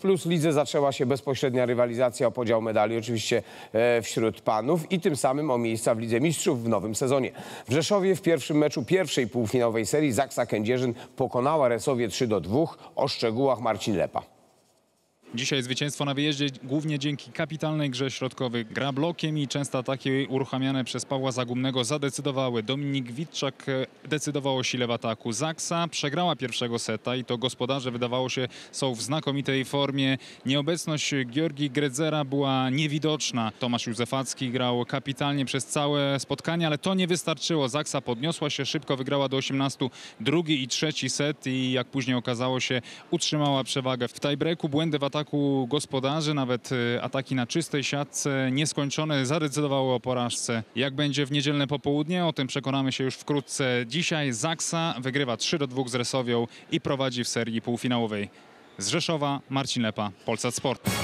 Plus lidze zaczęła się bezpośrednia rywalizacja o podział medali oczywiście e, wśród panów i tym samym o miejsca w Lidze Mistrzów w nowym sezonie. W Rzeszowie w pierwszym meczu pierwszej półfinałowej serii Zaksa Kędzierzyn pokonała Resowie 3 do 2. O szczegółach Marcin Lepa. Dzisiaj zwycięstwo na wyjeździe głównie dzięki kapitalnej grze środkowej. Gra blokiem i często ataki uruchamiane przez Pawła Zagumnego zadecydowały. Dominik Witczak e, decydował o sile w ataku. Zaksa przegrała pierwszego seta i to gospodarze wydawało się są w znakomitej formie. Nieobecność Georgii Gredzera była niewidoczna. Tomasz Józefacki grał kapitalnie przez całe spotkanie, ale to nie wystarczyło. Zaksa podniosła się szybko, wygrała do 18 drugi i trzeci set i jak później okazało się utrzymała przewagę w tiebreaku. Błędy w ataku gospodarzy, nawet e, ataki na czystej siatce nieskończone zadecydowały o porażce. Jak będzie w niedzielne popołudnie, o tym przekonamy się już wkrótce. Dzisiaj Zaksa wygrywa 3 do 2 z Resowią i prowadzi w serii półfinałowej. Z Rzeszowa Marcin Lepa, Polsat Sport.